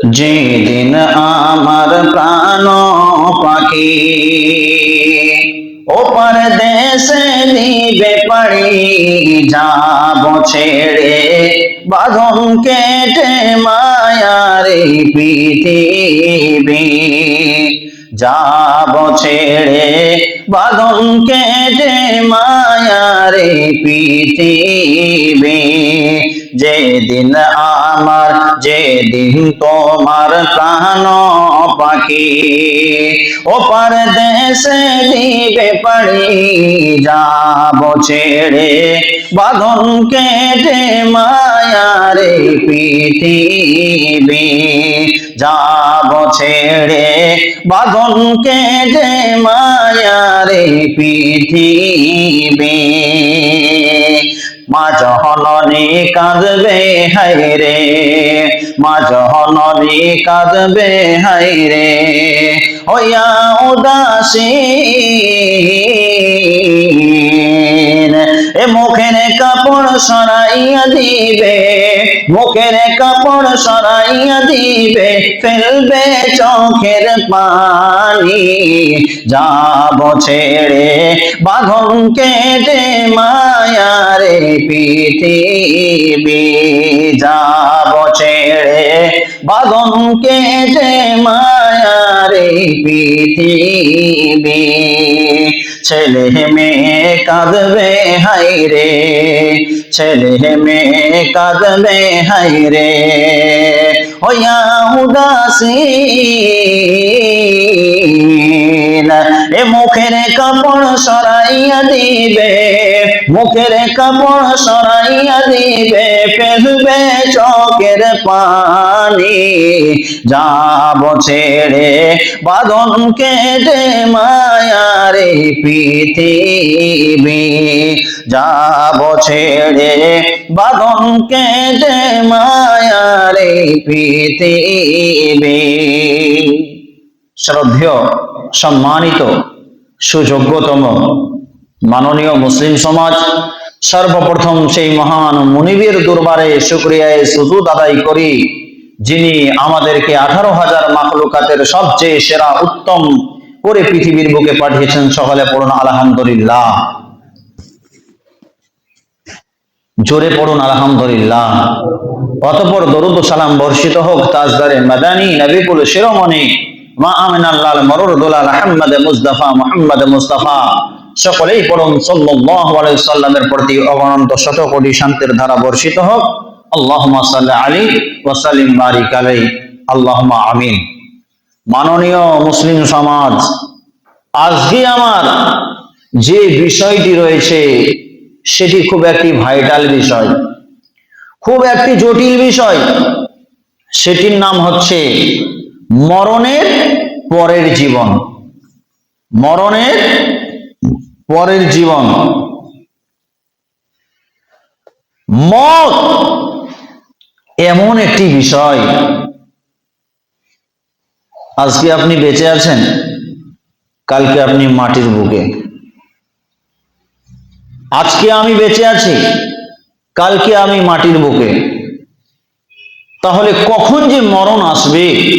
যেদিন আমার প্রাণ পাখি ওপার দেশে নিবে পারি যাব ছেড়ে, বাঁধন কেটে মায়ারে পৃথিবী যাব ছেড়ে বাঁধন কেটে মায়ারে পৃথিবী, যেদিন আমার, যেদিন তোমার প্রাণ পাখি ওপার দেশে দিবে পারি যাব ছেড়ে। বাঁধন কেটে মায়ারে পৃথিবী যাব ছেড়ে বাঁধন কেটে মায়ারে পৃথিবী মা জহননী কাঁদবে হাইরে মা জহননী কাঁদবে হাইরে হইয়া উদাসী এ মুখের কাপড় সরাইয়া দিবে মুখের কাপড় সরাইয়া দিবে, ফেলবে চোখের পানি। যাব ছেড়ে বাঁধন কেটে মায়ারে পৃথিবী। যাব ছেড়ে বাঁধন কেটে মায়ারে পৃথিবী। ছেলে মেয়ে কাঁদবে হাইরে ছেলে মেয়ে কাঁদবে হাইরে হইয়া উদাসী এ মুখের কাপড় সরাইয়া দিবে, মুখের কাপড় সরাইয়া দিবে, ফেলবে চকের পানি। যাব ছেড়ে বাঁধন কেটে মায়ারে পৃথিবী। যাব ছেড়ে বাঁধন কেটে মায়ারে পৃথিবী। শ্রদ্ধেয়, সম্মানিত, সুযোগ্যতম মাননীয় মুসলিম সমাজ, সর্বপ্রথম সেই মহান মুনিবের দরবারে শুক্রিয়ায় সুজুদ আদায় করি, যিনি আমাদেরকে আঠারো হাজার মাকলুকাতের সবচেয়ে সেরা, উত্তম করে পৃথিবীর বুকে পাঠিয়েছেন সকলে পড়ুন, আলহামদুলিল্লাহ। জোরে পড়ুন, আলহামদুলিল্লাহ। অতপর দরুদ সালাম বর্ষিত হোক, তাজদারে মাদানী, নবিকুল শিরোমণি, মা আমিনাল্লাহ মরুর দুলাল আহমদ মুজদাফা, মোহাম্মদ মুস্তাফা সকলেই সাল্লাল্লাহু সাল্লামের প্রতি অগণন্ত শত কোটি শান্তির ধারা বর্ষিত হোক। সাল্লি আলী ওয়া সাল্লিম বারিক আলাইহি। আল্লাহুম্মা আমিন। মাননীয় মুসলিম সমাজ, আজকে আমার যে বিষয়টি রয়েছে, সেটি খুব একটি ভাইটাল বিষয়। খুব একটি জটিল বিষয়। সেটির নাম হচ্ছে মরণের পরের জীবন। মরণের পরের জীবন। মত এমন একটি বিষয়। আজকে আপনি বেঁচে আছেন, কালকে আপনি মাটির বুকে। আজকে আমি বেঁচে আছি, কালকে আমি মাটির বুকে। তাহলে কখন যে মরণ আসবে,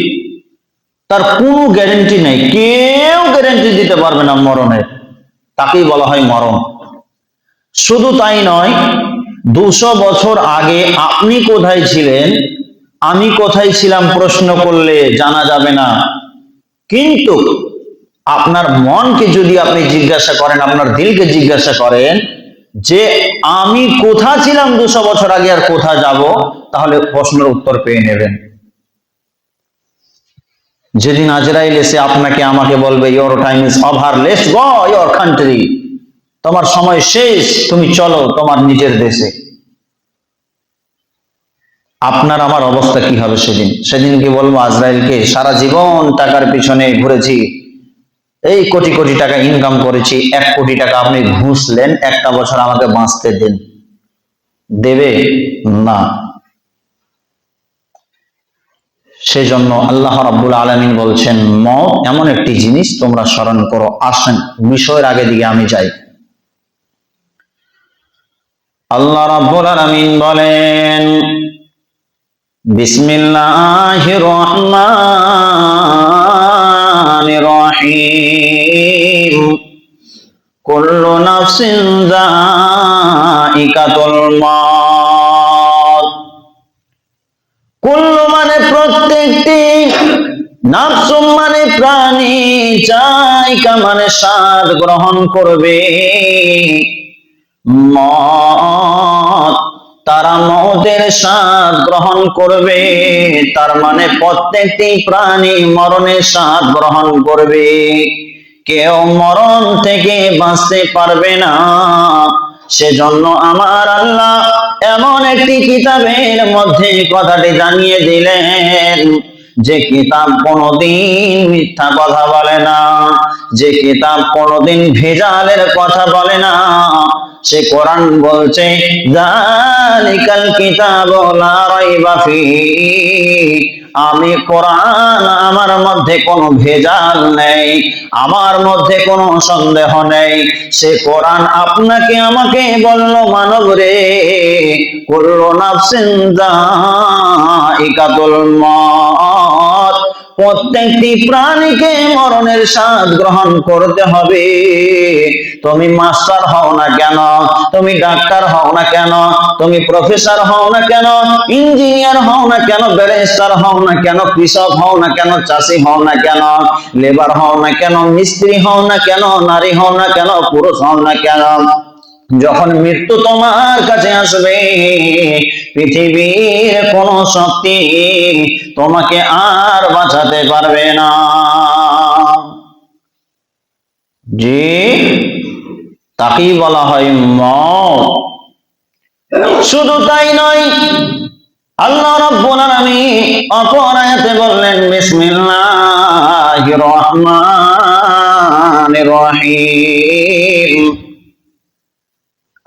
তার কোনো গ্যারেন্টি নেই। কেউ গ্যারেন্টি দিতে পারবে না মরণের। তাকেই বলা হয় মরণ। শুধু তাই নয়, দুশো বছর আগে আপনি কোথায় ছিলেন, আমি কোথায় ছিলাম প্রশ্ন করলে জানা যাবে না। কিন্তু আপনার মনকে যদি আপনি জিজ্ঞাসা করেন, আপনার দিলকে জিজ্ঞাসা করেন যে, আমি কোথা ছিলাম দুশো বছর আগে আর কোথা যাব? তাহলে প্রশ্নের উত্তর পেয়ে নেবেন। যেদিন আজরাইল এসে আপনাকে আমাকে বলবে your time is over let's go your country তোমার সময় শেষ, তুমি চলো তোমার নিজের দেশে। আপনার আমার অবস্থা কি হবে সেদিন? সেদিন কি বলব, আজরাইলকে সারা জীবন টাকার পিছনে ঘুরেছি, এই কোটি কোটি টাকা ইনকাম করেছি, এক কোটি টাকা আপনি ঘুষলেন, একটা বছর আমাকে বাঁচতে দেন। দেবে? না। সেজন্য আল্লাহ রাব্বুল আলামিন বলছেন মত এমন একটি জিনিস, তোমরা স্মরণ করো। আসেন, বিষয়ের আগে দিকে আমি যাই। আল্লাহ রাব্বুল আলামিন বলেন, বিসমিল্লাহির রহমানির রহিম। কুল্লু নাফসিন যায়িকাতুল মাউত কুল্লু নাফসুম মানে প্রাণী চাইকা মানে স্বাদ গ্রহণ করবে। মত তারা মতের স্বাদ গ্রহণ করবে, তার মানে প্রত্যেকটি প্রাণী মরণের স্বাদ গ্রহণ করবে। কেউ মরণ থেকে বাঁচতে পারবে না, সেজন্য আমার আল্লাহ এমন একটি কিতাবের মধ্যে কথাটি জানিয়ে দিলেন যে কিতাব কোনোদিন মিথ্যা কথা বলে না, যে কিতাব কোনোদিন ভেজালের কথা বলে না, সে কোরআন বলছে জালিকাল কিতাব লা রাইবা ফিহি আমি কোরআন আমার মধ্যে কোনো ভেজাল নেই, আমার মধ্যে কোনো সন্দেহ নেই। সে কোরআন আপনাকে আমাকে বলল, মানব রে করল নাফসিন ইকাতুল মউত প্রত্যেকটি প্রাণীকে মরণের স্বাদ গ্রহণ করতে হবে তুমি মাস্টার হও না কেন তুমি ডাক্তার হও না কেন তুমি প্রফেসর হও না কেন ইঞ্জিনিয়ার হও না কেন ব্যারিস্টার হও না কেন কৃষক হও না কেন চাষি হও না কেন লেবার হও না কেন মিস্ত্রি হও না কেন নারী হও না কেন পুরুষ হও না কেন যখন মৃত্যু তোমার কাছে আসবে, পৃথিবীর কোন শক্তি তোমাকে আর বাঁচাতে পারবে না। জি, তাকেই বলা হয় মত। শুধু তাই নয়, আল্লাহ রাব্বুল আলামিন অপর আয়াতে বললেন, বিসমিল্লাহির রহমানির রহিম।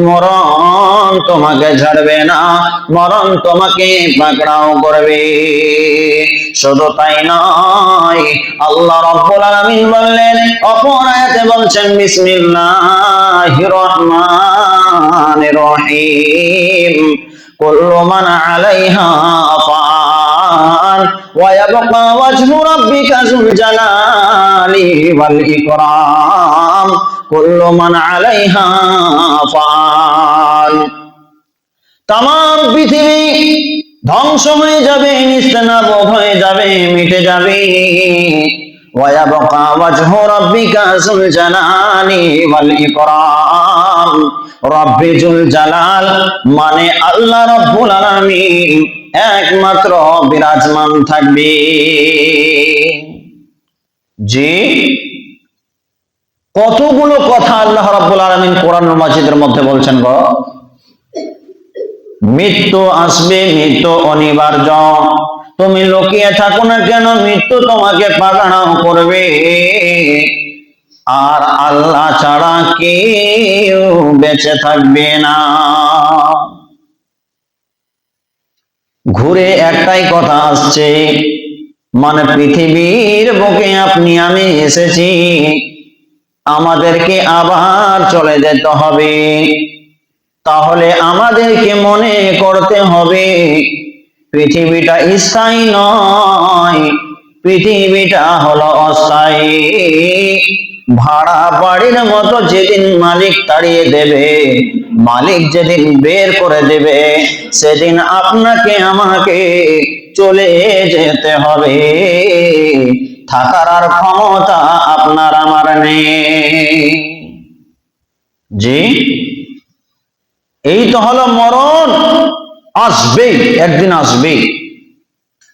মরণ তোমাকে ছাড়বে না মরণ তোমাকে পাকড়াও করবে শুধু তাই নয় আল্লাহ রাব্বুল আলামিন বললেন অপর আয়াতে বলছেন বিসমিল্লাহির রহমানির রহিম كل من عليها فان ويبقى وجه ربك ذو الجلال والإكرام كل من عليها فان তাম পৃথিবী ধ্বংস হয়ে যাবে নিস্তেনাব হয়ে যাবে মিটে যাবে ويبقى وجه ربك ذو الجلال والإكرام রব্বিজুল জালাল মানে আল্লাহ রব্বুল আলামিন একমাত্র বিরাজমান থাকবে জি কতগুলো কথা আল্লাহ রাব্বুল আলামিন কোরআন মাজিদের মধ্যে বলছেন গো? মৃত্যু আসবে, মৃত্যু অনিবার্য। তুমি লুকিয়ে থাকো না কেন? মৃত্যু তোমাকে পাগাড়াও করবে। আর আল্লাহ ছাড়া কেউ বেঁচে থাকবে না। ঘুরে একটাই কথা আসছে মানে পৃথিবীর বুকে আপনি, আমি এসেছি। আমাদেরকে আবার চলে যেতে হবে। তাহলে আমাদেরকে মনে করতে হবে, পৃথিবীটা স্থায়ী নয়, পৃথিবীটা হলো অস্থায়ী। ভাড়া বাড়ির মতো যেদিন মালিক তাড়িয়ে দেবে, মালিক যেদিন বের করে দেবে, সেদিন আপনাকে আমাকে চলে যেতে হবে। থাকার আর ক্ষমতা আপনার আমার নেই। জি? এই তো হলো মরণ। আসবেই, একদিন আসবেই।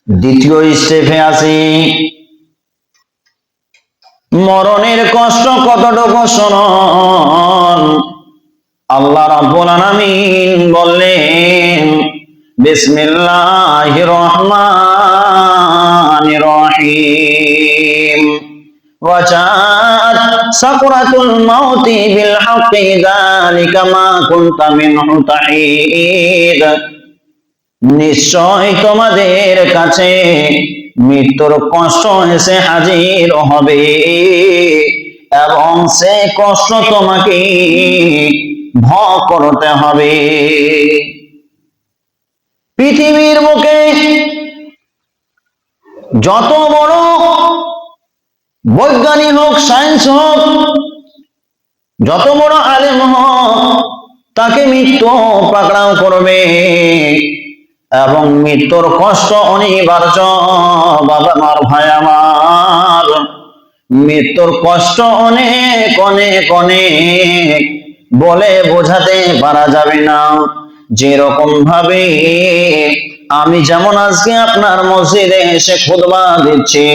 দ্বিতীয় স্টেপে আসি। মরণের কষ্ট কতটুকু শোনন? আল্লাহ রাব্বুল আলামিন বললেন বিসমিল্লাহির রহমানির রহিম وجاءت سكرة الموت بالحق ذلك ما كنت منه تحيد নিশ্চয় তোমাদের কাছে মৃত্যুর কষ্ট এসে হাজির হবে এবং সে কষ্ট তোমাকে ভ করতে হবে পৃথিবীর মুখে যত বড় বৈজ্ঞানিক হোক সায়েন্স হোক, যত বড় আলেম হোক, তাকে মৃত্যু পাকড়াও করবে এবং মৃত্যুর কষ্ট অনিবার্য। বাবা, আমার ভাই, আমার মৃত্যুর কষ্ট অনেক অনেক অনেক বলে বোঝাতে পারা যাবে না। যেরকম ভাবে আমি যেমন আজকে আপনার মসজিদে এসে খুদবা দিচ্ছি,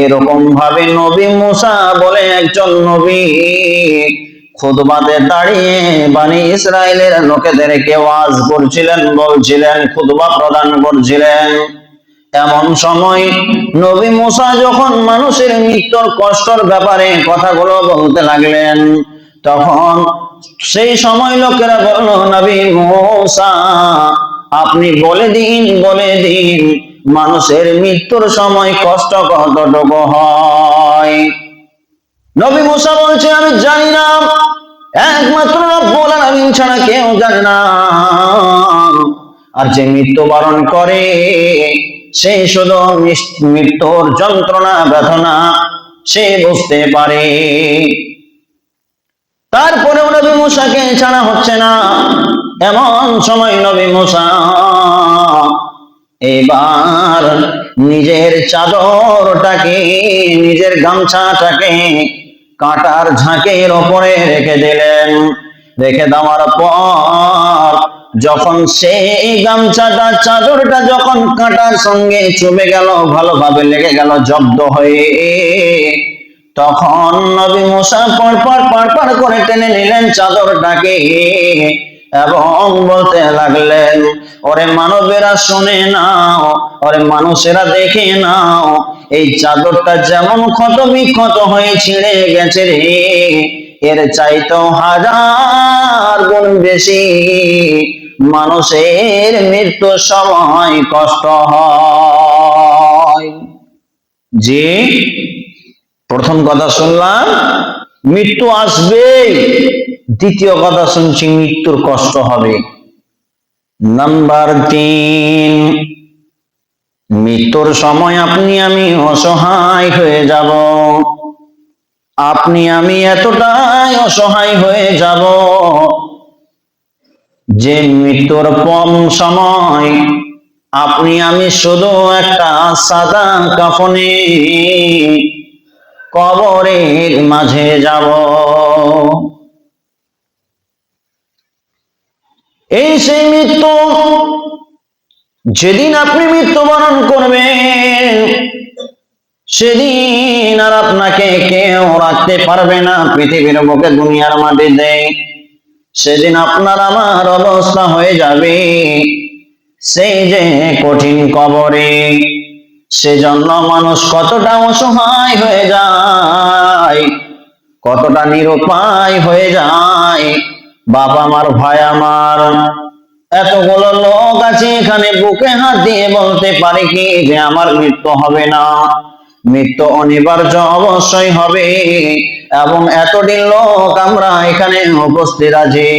এরকম ভাবে নবী মুসা বলে একজন নবী খুদবাতে দাঁড়িয়ে বানি ইসরায়েলের লোকেদেরকে ওয়াজ করছিলেন, বলছিলেন খুদবা প্রদান করছিলেন। এমন সময় নবী মুসা যখন মানুষের মৃত্যুর কষ্টর ব্যাপারে কথাগুলো বলতে লাগলেন তখন সেই সময় লোকেরা বলল, নবী মুসা, আপনি বলে দিন বলে দিন, মানুষের মৃত্যুর সময় কষ্ট কতটুকু হয়? নবী মুসা বলছে, আমি জানি না, একমাত্র রব্বুল আলামিন ছাড়া কেউ জানে না। আর যে মৃত্যুবরণ করে, সে শুধু মৃত্যুর যন্ত্রণা, ব্যথনা, সে বুঝতে পারে। তারপরেও নবী মুসাকে ছাড়া হচ্ছে না। এমন সময় নবী মুসা এবার নিজের চাদরটাকে, নিজের গামছাটাকে কাটার ঝাঁকের ওপরে রেখে দিলেন। রেখে দেওয়ার পর যখন সেই গামছাটা, চাদরটা যখন কাঁটার সঙ্গে চুবে গেল, ভালোভাবে লেগে গেল, জব্দ হয়ে তখন নবী মুসা পরপর পরপর করে টেনে নিলেন চাদরটাকে এবং বলতে লাগলেন, ওরে মানবেরা শুনে নাও, ওরে মানুষেরা দেখে নাও, এই চাদরটা যেমন ক্ষত বিক্ষত হয়ে ছিঁড়ে গেছে রে, এর চাইতো হাজার গুণ বেশি মানুষের মৃত্যুর সময় কষ্ট হয়। যে প্রথম কথা শুনলাম, মৃত্যু আসবে দ্বিতীয় কথা শুনছি, মৃত্যুর কষ্ট হবে। নাম্বার তিন, মৃত্যুর সময় আপনি আমি অসহায় হয়ে যাব। আপনি আমি এতটাই অসহায় হয়ে যাব যে মৃত্যুর কম সময় আপনি আমি শুধু একটা সাদা কাফনে কবরের মাঝে যাব। এই সেই মৃত্যু, যেদিন আপনি মৃত্যুবরণ করবেন, সেদিন আর আপনাকে কেউ রাখতে পারবে না পৃথিবীর বুকে, দুনিয়ার মাটিতে। সেদিন আপনার আমার অবস্থা হয়ে যাবে সেই যে কঠিন কবরে। সেজন্য মানুষ কতটা অসহায় হয়ে যায়, কতটা নিরুপায় হয়ে যায়। বাবা আমার, ভাই আমার, এতগুলো লোক আছে এখানে বুকে হাত দিয়ে বলতে পারে কি যে আমার মৃত্যু হবে না? মৃত্যু অনিবার্য অবশ্যই হবে এবং এতদিন লোক আমরা এখানে উপস্থিত আছি।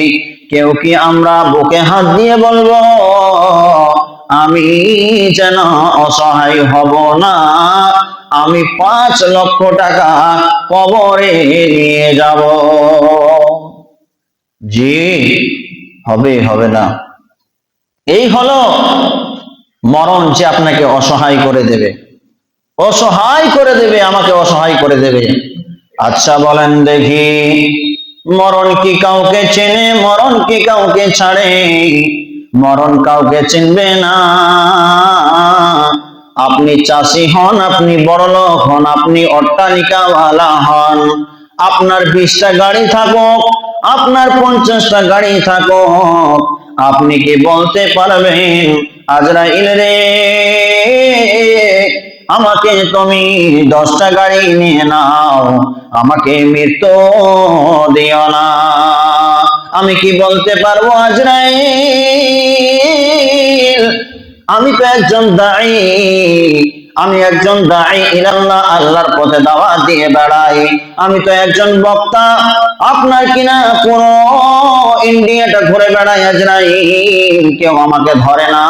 কেউ কি আমরা বুকে হাত দিয়ে বলব? আমি যেন অসহায় হব না। আমি পাঁচ লক্ষ টাকা কবরে নিয়ে যাব। জি, হবে হবে না। এই হলো মরণ যে আপনাকে অসহায় করে দেবে। অসহায় করে দেবে, আমাকে অসহায় করে দেবে। আচ্ছা বলেন দেখি, মরণ কি কাউকে চেনে, মরণ কি কাউকে ছাড়ে? মরণ কাউকে চিনবে না। আপনি চাষি হন, আপনি বড় লোক হন, আপনি অট্টালিকাওয়ালা হন। আপনার বিশটা গাড়ি থাকুক, আপনার পঞ্চাশটা গাড়ি থাকুক, আপনি কি বলতে পারবেন, আজরাইল রে, আমাকে তুমি দশটা গাড়ি নিয়ে নাও, আমাকে মৃত্যু দিও না। আমি কি বলতে পারব আজরাইল? আমি তো একজন দায়ী। আমি একজন দায়ী ইলাল্লাহ, আল্লাহর পথে দাওয়াত দিয়ে বেড়াই। আমি তো একজন বক্তা। আপনার কিনা পুরো ইন্ডিয়াটা ঘুরে বেড়াই আজরাইল? কেউ আমাকে ধরে না।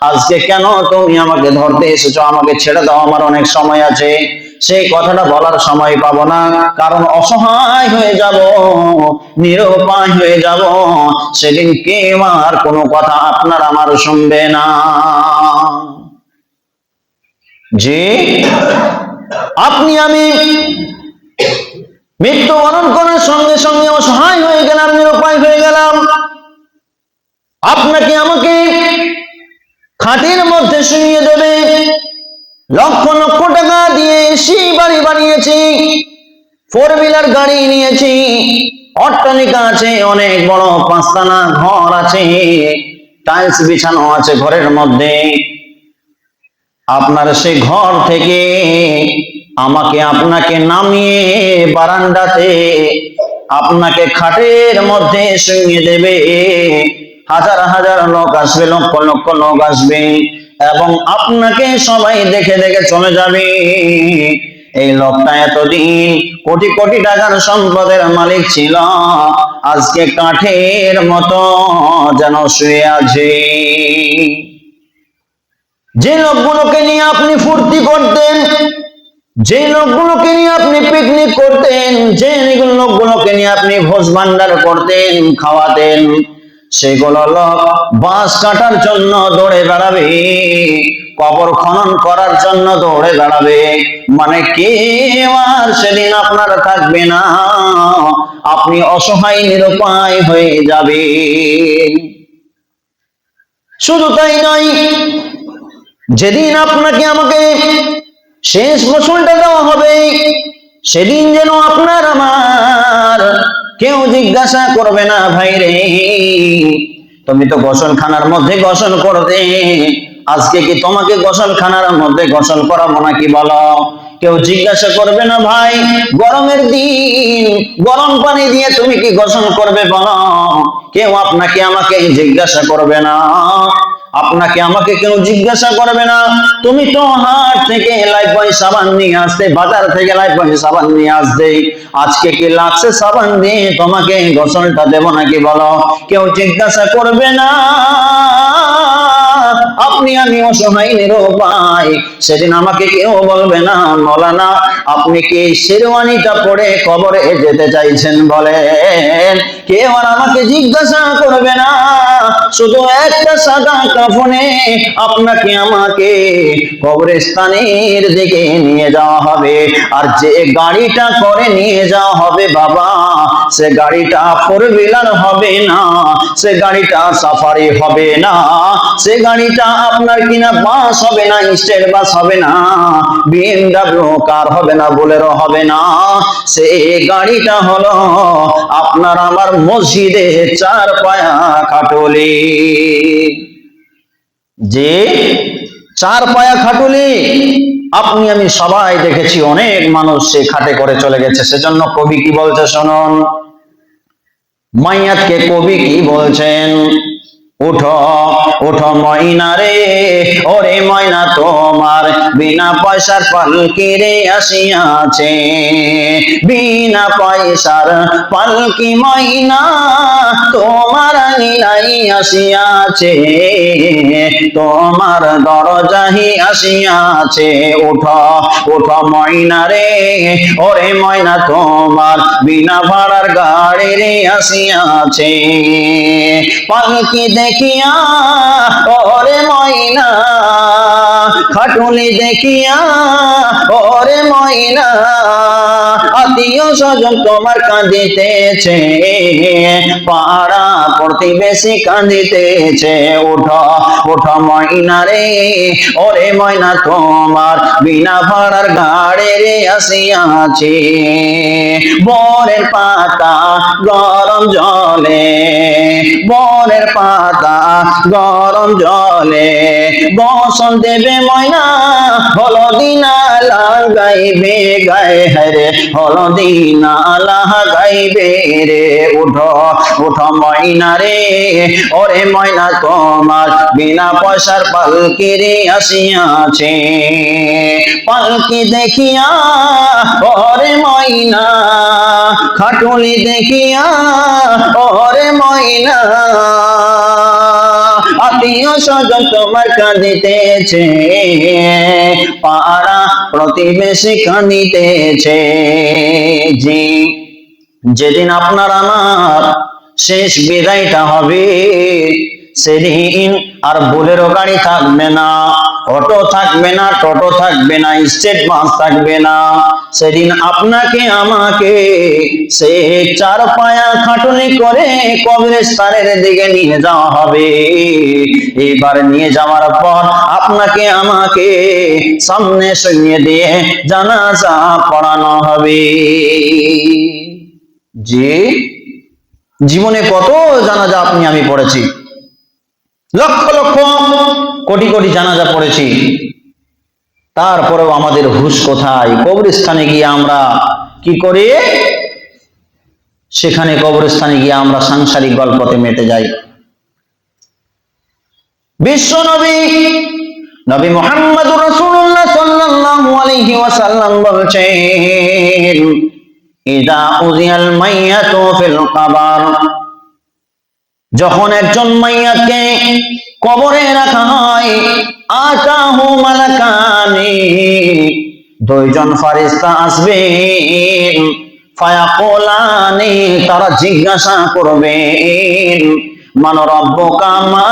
আজকে কেন তুমি আমাকে ধরতে এসেছ? আমাকে ছেড়ে দাও। আমার অনেক সময় আছে। সেই কথাটা বলার সময় পাবো না। কারণ অসহায় হয়ে যাব, নিরুপায় হয়ে যাব। সেদিন কেউ আর কোনো কথা আপনার আমার শুনবে না। যে আপনি আমি মৃত্যুবরণ করার সঙ্গে সঙ্গে অসহায় হয়ে গেলাম, নিরুপায় হয়ে গেলাম। আপনাকে আমাকে খাটের মধ্যে শুনিয়ে দেবে। লক্ষ লক্ষ টাকা দিয়ে সেই বাড়ি বানিয়েছি ফোর হুইলার গাড়ি নিয়েছি। অট্টালিকা আছে, অনেক বড় পাঁচতানা ঘর আছে। টাইলস বিছানো আছে ঘরের মধ্যে। আপনার সেই ঘর থেকে আমাকে আপনাকে নামিয়ে বারান্দাতে আপনাকে খাটের মধ্যে শুইয়ে দেবে। হাজার হাজার লোক আসবে, লক্ষ লক্ষ লোক আসবে এবং আপনাকে সবাই দেখে দেখে চলে যাবে। এই লোকটা এতদিন কোটি কোটি টাকার সম্পদের মালিক ছিল। আজকে কাঠের মতো যেন শুয়ে আছে। যে লোকগুলোকে নিয়ে আপনি ফুর্তি করতেন, যে লোকগুলোকে নিয়ে আপনি পিকনিক করতেন, যে লোকগুলোকে নিয়ে আপনি ভোজ ভান্ডার করতেন, খাওয়াতেন সেগুলো লোক বাঁশ কাটার জন্য দৌড়ে বেড়াবে, কবর খনন করার জন্য দৌড়ে বেড়াবে। মানে কে? আর সেদিন আপনার থাকবে না। আপনি অসহায়, নিরুপায় হয়ে যাবে শুধু তাই নয়, যেদিন আপনাকে আমাকে শেষ গোসলটা দেওয়া হবে, সেদিন যেন আপনার আমার কেউ জিজ্ঞাসা করবে না, ভাই রে। তুমি তো গোসলখানার মধ্যে গোসল করতে আজকে কি তোমাকে গোসলখানার মধ্যে গোসল করাবো নাকি বলো? কেউ জিজ্ঞাসা করবে না, ভাই। গরমের দিন, গরম পানি দিয়ে তুমি কি গোসল করবে বলো? কেউ আপনাকে, আমাকে জিজ্ঞাসা করবে না। আপনাকে আমাকে কেউ জিজ্ঞাসা করবে না। তুমি তো হাট থেকে লাইফ পয় সাবান নিয়ে আসতে, বাজার থেকে লাইফ পয় সাবান নিয়ে আসতে। আজকে কি লাগছে সাবান দিয়ে তোমাকে গোসলটা দেবো নাকি বলো? কেউ জিজ্ঞাসা করবে না। আপনি আমি অসহায় নিরুপায় সেদিন আমাকে কেউ বলবে না, মলানা, আপনি কি শেরওয়ানিটা পরে কবরে যেতে চাইছেন বলেন। কেউ আর আমাকে জিজ্ঞাসা করবে না, শুধু একটা সাদা কাফনে আপনাকে আমাকে কবরস্থানের দিকে নিয়ে যাওয়া হবে। আর যে গাড়িটা করে নিয়ে যাওয়া হবে, বাবা, সে গাড়িটা ফোর হবে না, সে গাড়িটা সাফারি হবে না, সে গাড়িটা আপনার কিনা বাস হবে না স্টেট বাস হবে না? বিএমডাব্লিউ কার হবে না হবে না। সে গাড়িটা হলো আপনার আমার মসজিদে চার পায়া খাটলি। যে চার পায়া খাটুলি, আপনি, আমি সবাই দেখেছি, অনেক মানুষ সে খাটে করে চলে গেছে। সেজন্য কবি কি বলছে শুনুন? মাইয়াতকে কবি কি বলছেন? উঠো। উঠো ময়না রে, ওরে ময়না তোমার। বিনা পয়সার পালকি রে আসিয়াছে। বিনা পয়সার পালকি ময়না তোমার আঙিনাই আসিয়াছে? তোমার দরজাহি আসিয়াছে। উঠো উঠো ময়না রে, ওরে ময়না তোমার। বিনা ভাড়ার গাড়ি রে আসিয়াছে পালকি দেখিয়া ওরে ময়না, খাটুনি দেখিয়া, ওরে ময়না, আত্মীয় স্বজন তোমার কাঁদিতেছে, পাড়া প্রতিবেশী কাঁদিতেছে, ওঠো ওঠো ময়না রে, ওরে ময়না তোমার বিনা ভাড়ার গাড়ে রে আসিয়াছে। বরের পাতা গরম জলে বরের পাতা গরম জলে বসন দেবে ময়না হলদি না লাগাইবে গায়ে হরে হলদি না লাগাইবে রে উঠো উঠো ময়না রে, ওরে ময়না তোমার বিনা পয়সার পালকি রে আসিয়াছে। পালকি দেখিয়া, ওরে ময়না খাটুলি দেখিয়া, ওরে ময়না আত্মীয় স্বজন তোমার কাঁদিতেছে, পাড়া প্রতিবেশী কাঁদিতেছে। জি, যেদিন আপনার আমার শেষ বিদায়টা হবে, সেদিন আর বোলেরো গাড়ি থাকবে না। অটো থাকবে না, টোটো থাকবে না, স্টেট বাস থাকবে না। সেদিন আপনাকে, আমাকে সে চার পায়া খাটুনি করে কবরস্থানের দিকে নিয়ে যাওয়া হবে। এবার নিয়ে যাওয়ার পর আপনাকে, আমাকে সামনে সরিয়ে দিয়ে জানাজা পড়ানো হবে। যে জীবনে কত জানাজা আপনি, আমি পড়েছি। লক্ষ লক্ষ কোটি কোটি জানাজা পড়েছি। তারপরেও আমাদের হুশ কোথায়? কবরস্থানে গিয়ে আমরা কি করি? সেখানে কবরস্থানে গিয়ে আমরা সাংসারিক গল্পতে মেতে যাই। বিশ্ব নবী নবী মোহাম্মদ রসুল্লাহ সাল্লাল্লাহু আলাইহি ওয়াসাল্লাম বলছেন ইদা উজিয়াল মাইয়াতু ফিল কবর। যখন একজন মাইয়াকে কবরে রাখা হয় আতাহু মালাকানি, দুইজন ফারিস্তা আসবে। ফায়াকুলানি, তারা জিজ্ঞাসা করবে মান রব্বুকা মা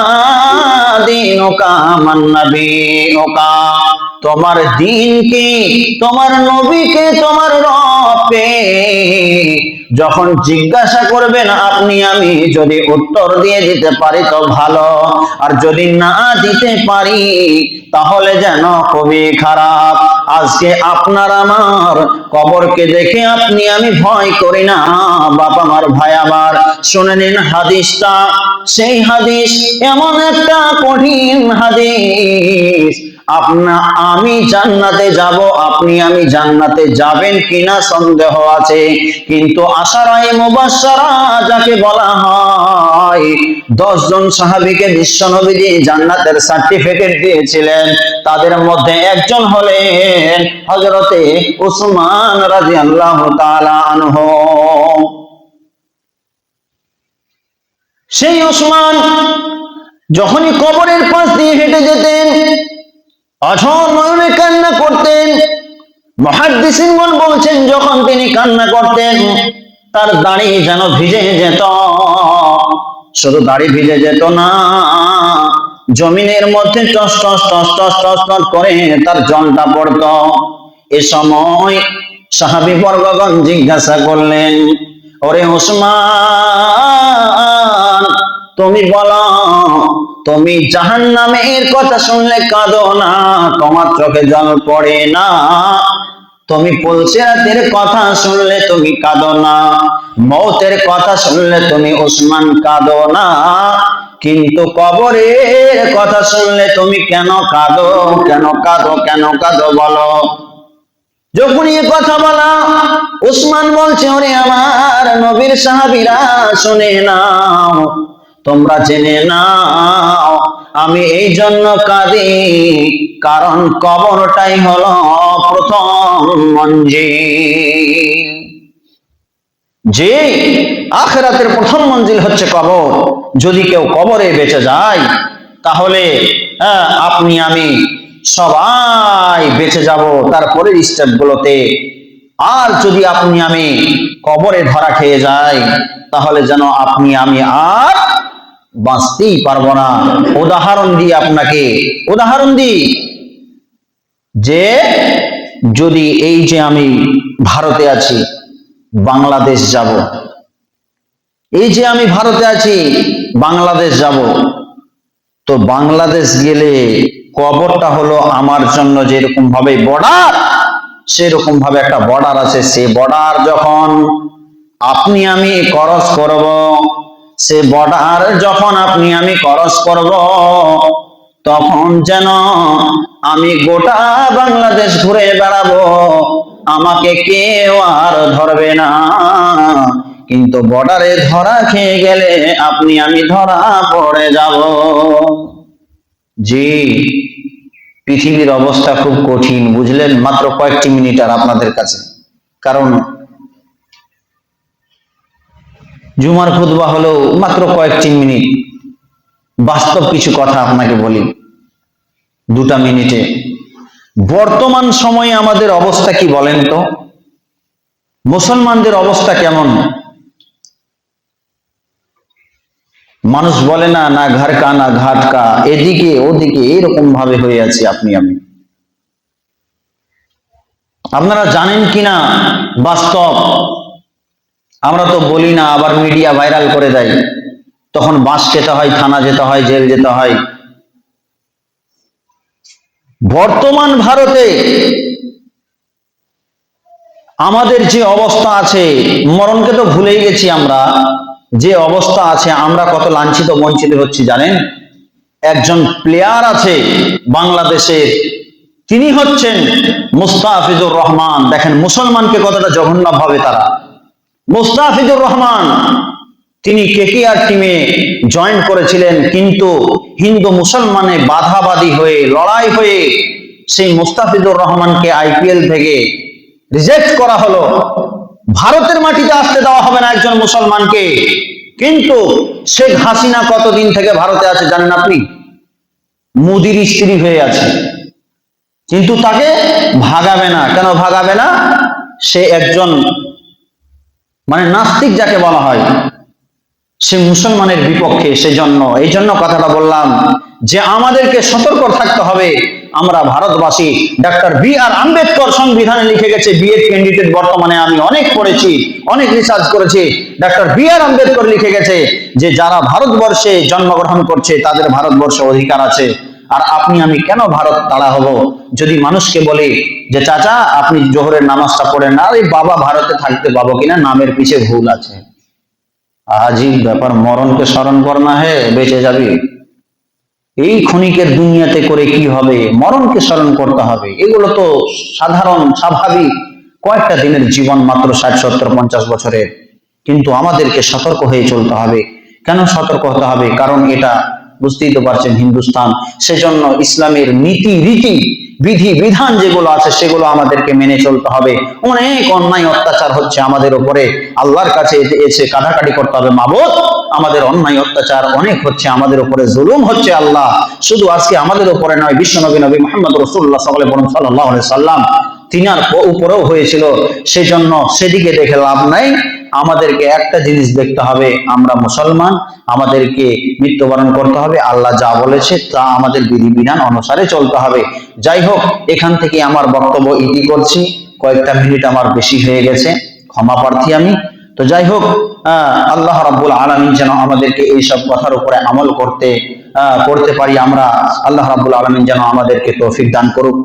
দীনুকা মান নবীনুকা, তোমার দিন কি তোমার নবীকে, তোমার রবকে যখন জিজ্ঞাসা করবেন, আপনি আমি যদি উত্তর দিয়ে দিতে পারি তো ভালো। আর যদি না দিতে পারি, তাহলে যেন খুবই খারাপ। আজকে আপনার আমার কবরকে দেখে আপনি আমি ভয় করি না বাবা আমার ভাই আমার। শুনে নিন হাদিসটা। সেই হাদিস এমন একটা কঠিন হাদিস। আপনা আমি জান্নাতে যাব, আপনি আমি জান্নাতে যাবেন কিনা সন্দেহ আছে। কিন্তু আশারাই মুবাশশারা যাকে বলা হয়, দশ জন সাহাবীকে বিশ্বনবীজি জান্নাতের সার্টিফিকেট দিয়েছিলেন। তাদের মধ্যে একজন হলেন হযরতে উসমান রাদিয়াল্লাহু তাআলা আনহু। সেই উসমান যখনই কবরের পাশ দিয়ে হেঁটে যেতেন অঝর নয়নে কান্না করতেন। মহাদ্দিসিনগণ বলছেন, যখন তিনি কান্না করতেন, তার দাড়ি যেন ভিজে যেত। শুধু দাড়ি ভিজে যেত না, জমিনের মধ্যে টস করে তার জলটা পড়ত। এ সময় সাহাবি বর্গগণ জিজ্ঞাসা করলেন, ওরে ওসমান, তুমি বলো তুমি জাহান নামের কথা শুনলে কাঁদো না, তোমার চোখে জল পড়ে না। তুমি পুলসিরাতের কথা শুনলে তুমি কাঁদো না মৌতের কথা শুনলে তুমি উসমান কাঁদো না। কিন্তু কবরের কথা শুনলে তুমি কেন কাঁদো কেন কাঁদো কেন কাঁদো বলো। যখন এ কথা বলা, উসমান বলছে, ওরে আমার নবীর সাহাবীরা শুনে নাও তোমরা জেনে নাও, আমি এই জন্য কাঁদি, কারণ কবরটাই হলো প্রথম মঞ্জিল। যে আখেরাতের প্রথম মঞ্জিল হচ্ছে কবর। যদি কেউ কবরে বেঁচে যায়, তাহলে আপনি, আমি সবাই বেঁচে যাব তারপরের স্টেপ গুলোতে আর যদি আপনি, আমি কবরে ধরা খেয়ে যাই, তাহলে যেন আপনি, আমি আর বাঁচতেই পারব না। উদাহরণ দিই আপনাকে। উদাহরণ দিই যে, যদি এই যে আমি ভারতে আছি, বাংলাদেশ যাব। এই যে আমি ভারতে আছি, বাংলাদেশ যাব। তো বাংলাদেশ গেলে কবরটা হলো আমার জন্য যেরকম ভাবে বর্ডার সেরকম ভাবে একটা বর্ডার আছে। সে বর্ডার যখন আপনি আমি করস করব সে বর্ডার যখন আপনি, আমি করস করব, তখন যেন আমি গোটা বাংলাদেশ ঘুরে বেড়াবো। আমাকে কেউ আর ধরবে না। কিন্তু বর্ডারে ধরা খেয়ে গেলে আপনি, আমি ধরা পড়ে যাব। জি, পৃথিবীর অবস্থা খুব কঠিন, বুঝলেন? মাত্র কয়েকটি মিনিট আর আপনাদের কাছে। কারণ জুমার খুতবা হলেও মাত্র কয়েকটি মিনিট। বাস্তব কিছু কথা আপনাকে বলি। দুটা মিনিটে। বর্তমান সময়ে আমাদের অবস্থা কি বলেন তো? মুসলমানদের অবস্থা কেমন? মানুষ বলে না না ঘর কা, না ঘাট কা। এদিকে, ওদিকে, এরকম ভাবে হয়ে আছে আপনি, আমি। আপনারা জানেন কিনা? বাস্তব। আমরা তো বলি না, আবার মিডিয়া ভাইরাল করে দেয়। তখন বাস খেতে হয়, থানা যেতে হয়, জেল যেতে হয়। বর্তমান ভারতে আমাদের যে অবস্থা আছে, মরণকে তো ভুলেই গেছি আমরা। যে অবস্থা আছে, আমরা কত লাঞ্ছিত, বঞ্চিত হচ্ছি, জানেন? একজন প্লেয়ার আছে বাংলাদেশের, তিনি হচ্ছেন মুস্তাফিজুর রহমান। দেখেন, মুসলমানকে কতটা জঘন্য ভাবে তারা মুস্তাফিজুর রহমান, তিনি কেকেআর টিমে জয়েন করেছিলেন, কিন্তু হিন্দু মুসলমানে বাধাবাদী হয়ে, লড়াই হয়ে সেই মুস্তাফিজুর রহমানকে আইপিএল থেকে রিজেক্ট করা হলো। ভারতের মাটিতে আসতে দেওয়া হবে না একজন মুসলমানকে। কিন্তু শেখ হাসিনা কতদিন থেকে ভারতে আছে জানেন আপনি? মোদির স্ত্রী হয়ে আছে। কিন্তু তাকে ভাগাবে না। কেন ভাগাবে না? সে একজন মানে নাস্তিক যাকে বলা হয়, সে মুসলমানের বিপক্ষে সেজন্য এই জন্য কথাটা বললাম যে আমাদেরকে সতর্ক থাকতে হবে। আমরা ভারতবাসী, ডাক্তার বি আর আম্বেদকর সংবিধানে লিখে গেছে বিএড ক্যান্ডিডেট বর্তমানে আমি অনেক পড়েছি, অনেক রিসার্চ করেছি। ডাক্তার বি আর আম্বেদকর লিখে গেছে যে, যারা ভারতবর্ষে জন্মগ্রহণ করছে, তাদের ভারতবর্ষে অধিকার আছে। আর আপনি, আমি কেন ভারত তাড়া হব? যদি মানুষকে বলি যে, চাচা, আপনি জোহরের নামাজটা পড়েন না। ওই বাবা, ভারতে থাকতে পাবো কিনা? নামের পিছে ভুল আছে। আজীব ব্যাপার, মরণকে স্মরণ কর না হে, বেঁচে যাবি। এই ক্ষণিকের দুনিয়াতে করে কি হবে? মরণকে স্মরণ করতে হবে। এগুলো তো সাধারণ, স্বাভাবিক। কয়েকটা দিনের জীবন মাত্র ষাট, সত্তর, পঞ্চাশ বছরের। কিন্তু আমাদেরকে সতর্ক হয়ে চলতে হবে। কেন সতর্ক হতে হবে? কারণ এটা বুঝতেই তো পারছেন হিন্দুস্তান। সেজন্য ইসলামের নীতি, রীতি, বিধি, বিধান যেগুলো আছে, সেগুলো আমাদেরকে মেনে চলতে হবে। অনেক অন্যায় অত্যাচার হচ্ছে আমাদের উপরে। আল্লাহর কাছে এসে- কাটাকাটি করতে হবে মাবত আমাদের অন্যায় অত্যাচার অনেক হচ্ছে আমাদের উপরে, জুলুম হচ্ছে আল্লাহ। শুধু আজকে আমাদের উপরে নয়, বিশ্ব নবী নবী মোহাম্মদ রসুল্লাহ সকলে বলুন সাল্লাহ সাল্লাম তিনার উপরেও হয়েছিল। সেজন্য সেদিকে দেখে লাভ নাই। আমাদেরকে একটা জিনিস দেখতে হবে, আমরা মুসলমান, আমাদেরকে মৃত্যুবরণ করতে হবে, আল্লাহ যা বলেছে তা আমাদের বিধিবিধান অনুসারে চলতে হবে। যাই হোক, এখান থেকে আমার বক্তব্য ইতি করছি, কয়েকটা মিনিট আমার বেশি হয়ে গেছে, ক্ষমা প্রার্থী আমি। তো যাই হোক আল্লাহ রাব্বুল আলামিন যেন আমাদেরকে এইসব কথার উপরে আমল করতে করতে পারি, আমরা আল্লাহ রাব্বুল আলামিন যেন আমাদেরকে তৌফিক দান করুক।